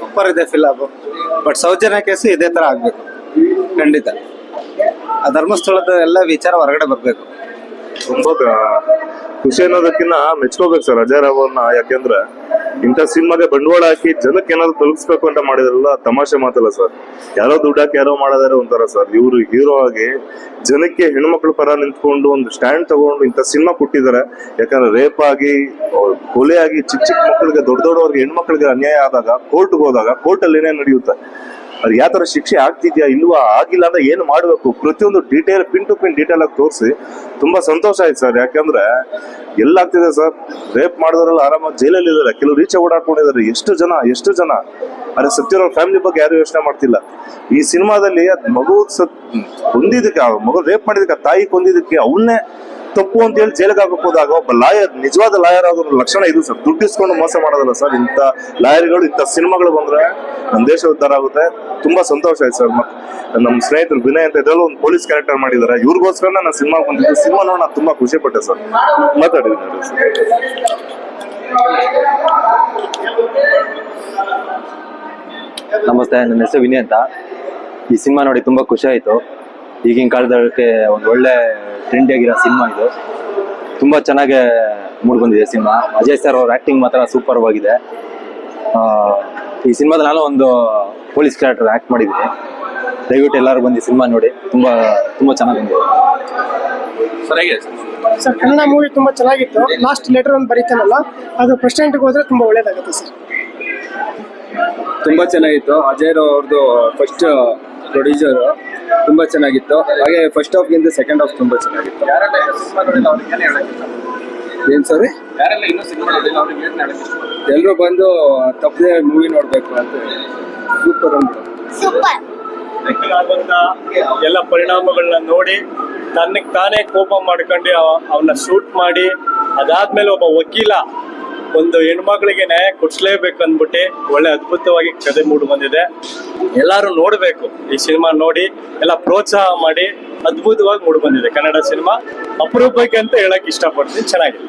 Super ಇದೆ film but Soujanya case ಇದೇ ತರ ಆಗ್ಬೇಕು. ಖಂಡಿತ. ಆ ಧರ್ಮಸ್ಥಳದ ಎಲ್ಲ ವಿಚಾರ ಹೊರಗಡೆ ಬರ್ಬೇಕು. ತುಂಬಾ ಖುಷಿ ಅನ್ನೋದಕ್ಕಿಂತ ಮೆಚ್ಕೋಬೇಕು ಸರ್ ಅಜಯ್ ರಾವ್ ಅವ್ರನ್ನ ಯಾಕೆಂದ್ರೆ ಇಂಥ ಸಿನಿಮಾಗೆ ಬಂಡವಾಳ ಹಾಕಿ ಜನಕ್ಕೆ ಏನಾದ್ರು ತಲುಪಿಸ್ಬೇಕು ಅಂತ ಮಾಡಿದ್ರಲ್ಲ ತಮಾಷೆ ಮಾತಲ್ಲ ಸರ್. ಯಾರೋ ದುಡ್ಡು ಹಾಕಿ ಯಾರೋ ಮಾಡಿದಾರೆ ಒಂಥರ ಸರ್. ಇವರು ಹೀರೋ ಆಗಿ ಜನಕ್ಕೆ ಹೆಣ್ಮಕ್ಳ ಪರ ನಿಂತ್ಕೊಂಡು ಒಂದು ಸ್ಟ್ಯಾಂಡ್ ತಗೊಂಡು ಇಂಥ ಸಿನಿಮಾ ಕೊಟ್ಟಿದ್ದಾರೆ. ಯಾಕಂದ್ರೆ ರೇಪ್ ಆಗಿ ಕೊಲೆ ಆಗಿ ಚಿಕ್ಕ ಚಿಕ್ಕ ಮಕ್ಕಳಿಗೆ, ದೊಡ್ಡ ದೊಡ್ಡವ್ರಿಗೆ ಹೆಣ್ಮಕ್ಳಿಗೆ ಅನ್ಯಾಯ ಆದಾಗ ಕೋರ್ಟ್ಗೆ ಹೋದಾಗ ಕೋರ್ಟಲ್ಲಿ ಏನೇ ನಡೆಯುತ್ತೆ. ಅದು ಯಾವ ತರ ಶಿಕ್ಷೆ ಆಗ್ತಿದ್ಯಾ, ಇಲ್ವಾ, ಆಗಿಲ್ಲ ಅಂದ್ರೆ ಏನು ಮಾಡಬೇಕು? ಪ್ರತಿಯೊಂದು detail pin to pin detail ಆಗಿ ತೋರಿಸಿ. ತುಂಬಾ ಸಂತೋಷ ಆಯ್ತು ಸರ್. ಯಾಕಂದ್ರೆ ಎಲ್ಲಾಗ್ತಿದೆ ಸರ್. ರೇಪ್ ಮಾಡಿದ್ರಲ್ಲ ಆರಾಮಾಗಿ ಜೈಲಲ್ಲಿ ಇದ್ದಾರೆ. ಕೆಲವು ರೀಚೆ ಓಡಾಡ್ಕೊಂಡಿದ್ದಾರೆ. ಎಷ್ಟು ಜನ ಎಷ್ಟು ಜನ? ಅರೆ ಸತ್ತಿರೋ ಫ್ಯಾಮಿಲಿ ಬಗ್ಗೆ ಯಾರು ಯೋಚನೆ ಮಾಡ್ತಿಲ್ಲ. ಈ ಸಿನಿಮಾದಲ್ಲಿ ಮಗು ಸತ್ ಕೊಂದಿದ್ದಕ್ಕೆ, ಆ ಮಗು ರೇಪ್ ಮಾಡಿದಕ್ಕೆ ತಾಯಿ ಕೊಂದಿದ್ದಕ್ಕೆ ಅವನ್ನೇ ತಪ್ಪು ಅಂತ ಹೇಳಿ ಜೈಲಿಗೆ ಹಾಕಕ್ ಹೋದಾಗ ಒಬ್ಬ ಲಾಯರ್, ನಿಜವಾದ ಲಾಯರ್ ಆಗೋದ್ರ ಲಕ್ಷಣ ಇದು ಸರ್. ದುಡ್ಡು ಇಸ್ಕೊಂಡು ಮೋಸ ಮಾಡೋದಲ್ಲ ಸರ್ ಇಂಥ ಲಾಯರ್ಗಳು, ಇಂಥ ಸಿನಿಮಾಗಳು ಬಂದ್ರೆ ನಮ್ಮ ದೇಶ ಉದ್ಧಾರ ಆಗುತ್ತೆ. ತುಂಬಾ ಸಂತೋಷ ಆಯ್ತು ಸರ್. ಮತ್ತೆ ನಮ್ಮ ಸ್ನೇಹಿತರು ವಿನಯ್ ಅಂತ ಇದ್ರಲ್ಲಿ ಒಂದು ಪೊಲೀಸ್ ಕ್ಯಾರೆಕ್ಟರ್ ಮಾಡಿದ್ದಾರೆ. ಇವ್ರಿಗೋಸ್ಕರ ನಾನು ಸಿನಿಮಾ ಬಂದಿದ್ದು. ಸಿನಿಮಾ ನೋಡಿ ನಾನು ತುಂಬಾ ಖುಷಿ ಪಟ್ಟೆ ಸರ್. ಮಾತಾಡಿದ್ದೀನಿ ನಮಸ್ತೆ, ನನ್ನ ಹೆಸರು ವಿನಯ್ ಅಂತ. ಈ ಸಿನಿಮಾ ನೋಡಿ ತುಂಬಾ ಖುಷಿ ಆಯ್ತು. ಈಗಿನ ಕಾಲದಕ್ಕೆ ಒಂದು ಒಳ್ಳೆ ಟ್ರೆಂಡಿ ಆಗಿರೋ ಸಿನಿಮಾ ಇದು. ತುಂಬಾ ಚೆನ್ನಾಗಿ ಮೂಡ್ ಬಂದಿದೆ ಸಿನಿಮಾ. ಅಜಯ್ ಸರ್ ಅವ್ರ ಆಕ್ಟಿಂಗ್ ಮಾತ್ರ ಸೂಪರ್ ಆಗಿದೆ ಆ, ಈ ಸಿನಿಮಾದ ನಾನು ಒಂದು ಪೊಲೀಸ್ ಕ್ಯಾರೆಕ್ಟರ್ ಆಕ್ಟ್ ಮಾಡಿದ್ದೀನಿ. ದಯವಿಟ್ಟು ಎಲ್ಲರೂ ಬಂದು ಸಿನಿಮಾ ನೋಡಿ. ತುಂಬಾ ತುಂಬಾ ಚೆನ್ನಾಗಿ ಬಂದಿದೆ. ಸರಿಯಾಗಿದೆ ಸರ್ ಕನ್ನಡ ಮೂವಿ ತುಂಬಾ ಚೆನ್ನಾಗಿತ್ತು. ಲಾಸ್ಟ್ ಲೆಟರ್ ಒಂದು ಬರೀತಾನಲ್ಲ ಅದು ಪ್ರೆಸಿಡೆಂಟ್ಗೆ ಹೋದ್ರೆ ತುಂಬಾ ಒಳ್ಳೇದಾಗುತ್ತೆ ಸರ್. ತುಂಬಾ ಚೆನ್ನಾಗಿತ್ತು. ಅಜಯ್ ಅವ್ರದ್ದು ಫಸ್ಟ್ ಪ್ರೊಡ್ಯೂಸರ್ ತುಂಬಾ ಚೆನ್ನಾಗಿತ್ತು. ಹಾಗೆ ಫಸ್ಟ್ ಹಾಫ್ ಗಿಂತ ಸೆಕೆಂಡ್ ಹಾಫ್ ತುಂಬಾ ಚೆನ್ನಾಗಿತ್ತು. ಏನು ಸರಿ ಎಲ್ಲರೂ ಬಂದು ತಪ್ಪದೆ ಮೂವಿ ನೋಡ್ಬೇಕು ಅಂತ ಸೂಪರ್ ಅಂದ್ಬಿಟ್ಟು ಆಗುವಂತ ಎಲ್ಲ ಪರಿಣಾಮಗಳನ್ನ ನೋಡಿ ತನ್ನಕ್ಕೆ ತಾನೇ ಕೋಪ ಮಾಡ್ಕೊಂಡು ಅವನ್ನ ಶೂಟ್ ಮಾಡಿ ಅದಾದ್ಮೇಲೆ ಒಬ್ಬ ವಕೀಲ ಒಂದು ಹೆಣ್ಮಕ್ಳಿಗೆ ನ್ಯಾಯ ಕೊಡ್ಸ್ಲೇಬೇಕು ಅಂದ್ಬಿಟ್ಟು ಒಳ್ಳೆ ಅದ್ಭುತವಾಗಿ ಕದೆ ಮೂಡಿ ಬಂದಿದೆ. ಎಲ್ಲರೂ ನೋಡಬೇಕು. ಈ ಸಿನಿಮಾ ನೋಡಿ, ಎಲ್ಲ ಪ್ರೋತ್ಸಾಹ ಮಾಡಿ, ಅದ್ಭುತವಾಗಿ ಮೂಡಿ ಬಂದಿದೆ. ಕನ್ನಡ ಸಿನಿಮಾ ಅಪರೂಪಕ್ಕೆ ಅಂತ ಹೇಳಕ್ ಇಷ್ಟಪಡ್ತೀನಿ. ಚೆನ್ನಾಗಿದೆ.